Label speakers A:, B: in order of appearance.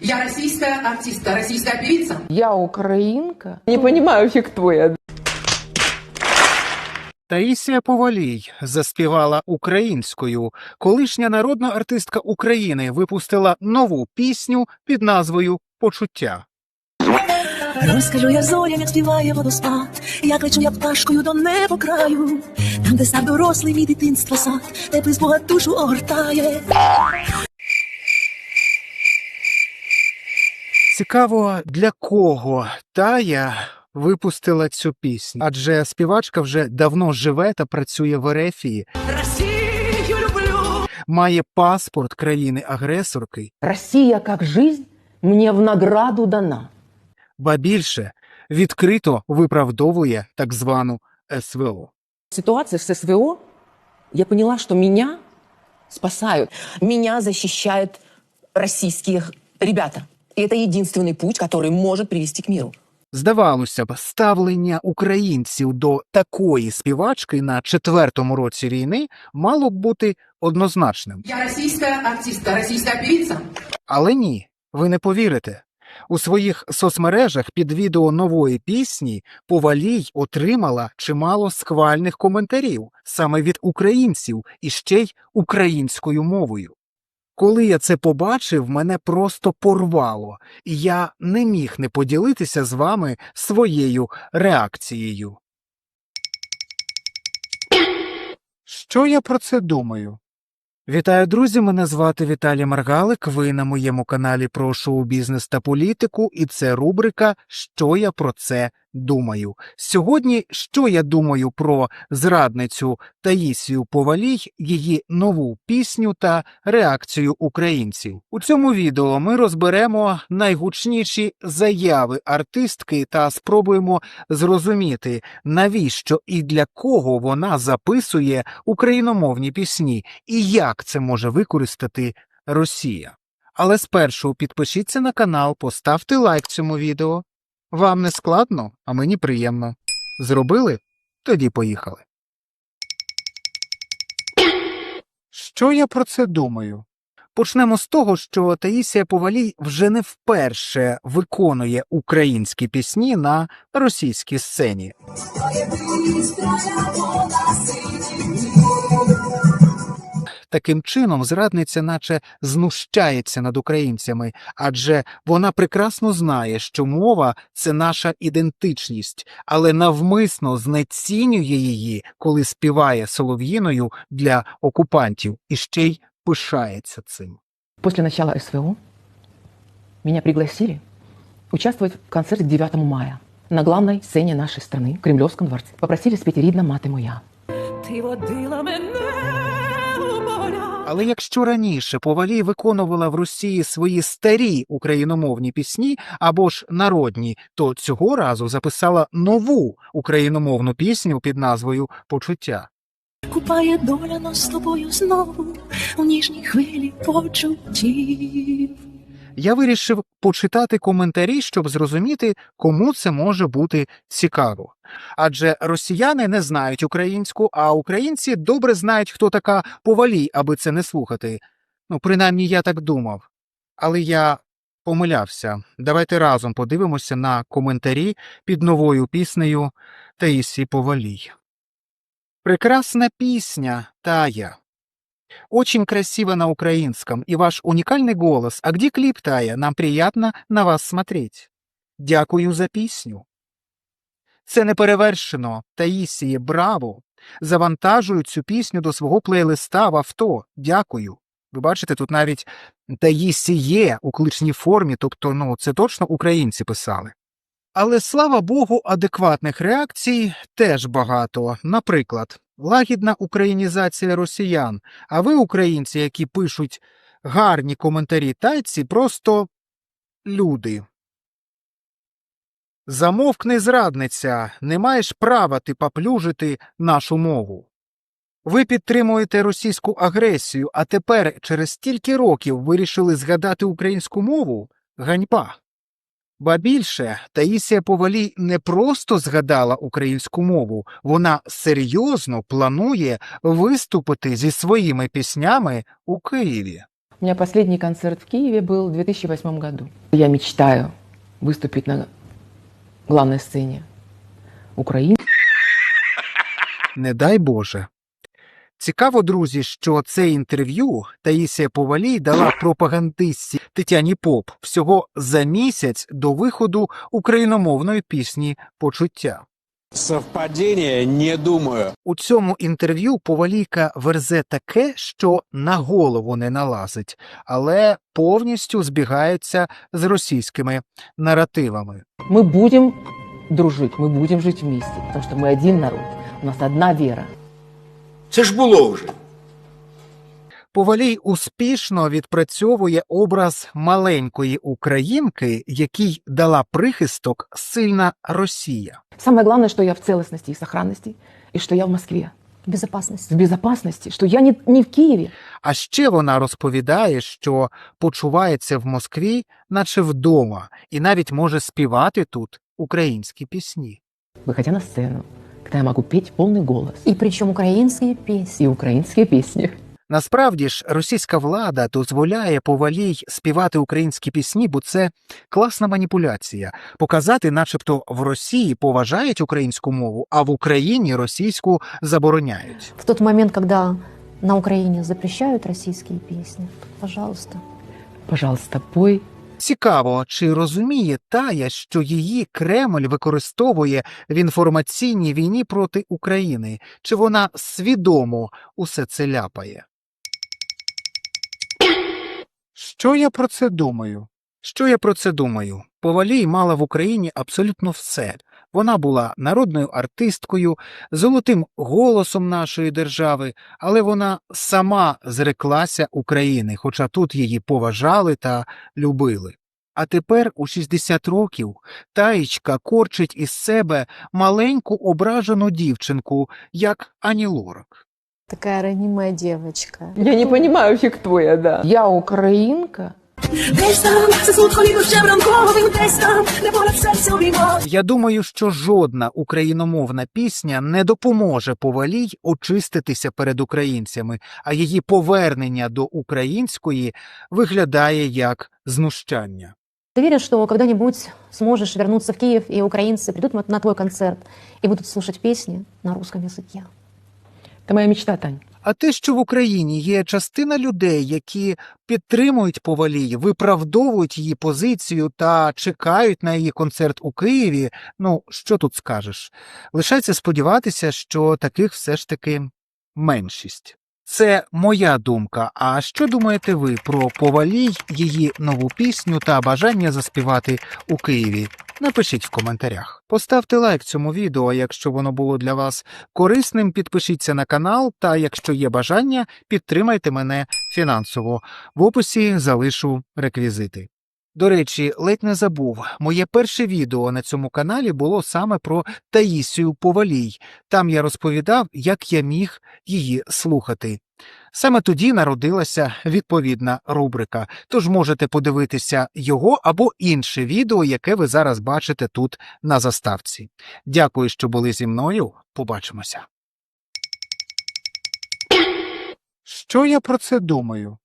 A: Я российская артистка, российская певица.
B: Я украинка. Не понимаю вообще, кто я.
C: Таїсія Повалій заспівала українською. Колишня народна артистка України випустила нову пісню під назвою Почуття.
D: Розкажу я зорям, як співає водоспад, як лечу я пташкою до небо краю, там, де став дорослий мій дитинство сад, теплий спогад душу огортає.
C: Цікаво, для кого Тая випустила цю пісню, адже співачка вже давно живе та працює в Ерефії,
D: Росію люблю.
C: має паспорт країни-агресорки,
B: Россия как жизнь мне в награду дана.
C: ба більше відкрито виправдовує так звану СВО.
B: Ситуация с СВО, я поняла, что меня спасают. Меня защищают российские ребята. И это единственный путь, который может привести к миру.
C: Здавалося б, ставлення українців до такої співачки на четвертому році війни мало б бути однозначним.
A: Я российская артистка, российская певица.
C: Але ні, ви не повірите. У своїх соцмережах під відео нової пісні Повалій отримала чимало схвальних коментарів саме від українців і ще й українською мовою. Коли я це побачив, мене просто порвало, і я не міг не поділитися з вами своєю реакцією. Що я про це думаю? Вітаю, друзі! Мене звати Віталій Маргалик. Ви на моєму каналі про шоу-бізнес та політику, і це рубрика Що я про це думаю. Сьогодні, що я думаю про зрадницю Таїсію Повалій, її нову пісню та реакцію українців. У цьому відео ми розберемо найгучніші заяви артистки та спробуємо зрозуміти, навіщо і для кого вона записує україномовні пісні, і як це може використати Росія. Але спершу підпишіться на канал, поставте лайк цьому відео. Вам не складно, а мені приємно. Зробили? Тоді поїхали. Що я про це думаю? Почнемо з того, що Таїсія Повалій вже не вперше виконує українські пісні на російській сцені. Таким чином, зрадниця наче знущається над українцями, адже вона прекрасно знає, що мова це наша ідентичність, але навмисно знецінює її, коли співає солов'їною для окупантів, і ще й пишається цим.
B: После начала СВО меня пригласили участвовать в концерте 9 мая на главной сцене нашей страны, Кремлевском дворце. Попросили спеть «Рідна мати моя».
D: Ти водила мене.
C: Але якщо раніше Повалій виконувала в Росії свої старі україномовні пісні або ж народні, то цього разу записала нову україномовну пісню під назвою Почуття.
D: Купає доля нас з тобою знову у ніжній хвилі почуттів.
C: Я вирішив почитати коментарі, щоб зрозуміти, кому це може бути цікаво. Адже росіяни не знають українську, а українці добре знають, хто така повалій, аби це не слухати. Ну, принаймні, я так думав. Але я помилявся. Давайте разом подивимося на коментарі під новою піснею Таїсі Повалій. Прекрасна пісня, Тая. Очень красиво на украинском, и ваш уникальный голос. А где клип, Тая? Нам приятно на вас смотреть. Дякую за пісню. Це не перевершено. Таїсіє, браво! Завантажую цю пісню до свого плейлиста в авто. Дякую. Ви бачите, тут навіть Таїсіє у кличній формі, тобто, ну, це точно українці писали. Але слава Богу, адекватних реакцій теж багато. Наприклад, лагідна українізація росіян. А ви, українці, які пишуть гарні коментарі тайці, просто люди. Замовкни, зрадниця, не маєш права ти поплюжити нашу мову. Ви підтримуєте російську агресію, а тепер через стільки років вирішили згадати українську мову? Ганьба. Ба більше, Таїсія Повалій не просто згадала українську мову, вона серйозно планує виступити зі своїми піснями у Києві.
B: У меня последний концерт в Киеве был в 2008 году. Я мечтаю выступить на главной сцене Украины.
C: Не дай Боже. Цікаво, друзі, що це інтерв'ю Таїсія Повалій дала пропагандистці Тетяні Поп всього за місяць до виходу україномовної пісні Почуття.
E: Совпадение, не думаю.
C: У цьому інтерв'ю Повалійка верзе таке, що на голову не налазить, але повністю збігається з російськими наративами.
B: Мы будем дружить, мы будем жить вместе, потому что мы один народ, у нас одна вера.
F: Це ж було вже.
C: Повалій успішно відпрацьовує образ маленької українки, якій дала прихисток сильна Росія.
B: Самое главное, что я в целостности и сохранности, и что я в Москве,
G: Безопасность.
B: в безопасности, что я не, не в Киеве.
C: А ще вона розповідає, що почувається в Москві, наче вдома, і навіть може співати тут українські пісні.
B: Выходя на сцену, когда я могу петь полный голос.
G: И причем украинские песни.
B: И украинские песни.
C: Насправді ж, російська влада дозволяє повалій співати українські пісні, бо це класна маніпуляція. Показати, начебто, в Росії поважають українську мову, а в Україні російську забороняють.
G: В тот момент, когда на Украине запрещают российские песни, пожалуйста.
B: Пожалуйста, пой.
C: Цікаво, чи розуміє Тая, що її Кремль використовує в інформаційній війні проти України, чи вона свідомо усе це ляпає? Що я про це думаю? Що я про це думаю? Повалій мала в Україні абсолютно все. Вона була народною артисткою, золотим голосом нашої держави, але вона сама зреклася України, хоча тут її поважали та любили. А тепер, у 60 років, таєчка корчить із себе маленьку ображену дівчинку, як Ані Лорак.
G: Такая ранимая девочка.
B: Я не понимаю вообще, кто я, да. Я украинка.
D: Десь там, заснуть коліно ще ранковим, десь там, не понад серця обіймав.
C: Я думаю, що жодна україномовна пісня не допоможе повалій очиститися перед українцями, а її повернення до української виглядає як знущання.
G: Ты веришь, что когда-нибудь сможешь вернуться в Киев, и украинцы придут на- на твой концерт и будут слушать песни на русском языке?
B: Это моя мечта, Тань.
C: А те, що в Україні є частина людей, які підтримують повалій, виправдовують її позицію та чекають на її концерт у Києві, ну що тут скажеш? Лишається сподіватися, що таких все ж таки меншість. Це моя думка. А що думаєте ви про повалій, її нову пісню та бажання заспівати у Києві? Напишіть в коментарях. Поставте лайк цьому відео, якщо воно було для вас корисним, підпишіться на канал та, якщо є бажання, підтримайте мене фінансово. В описі залишу реквізити. До речі, ледь не забув, моє перше відео на цьому каналі було саме про Таїсію Повалій. Там я розповідав, як я міг її слухати. Саме тоді народилася відповідна рубрика, тож можете подивитися його або інше відео, яке ви зараз бачите тут на заставці. Дякую, що були зі мною. Побачимося. Що я про це думаю?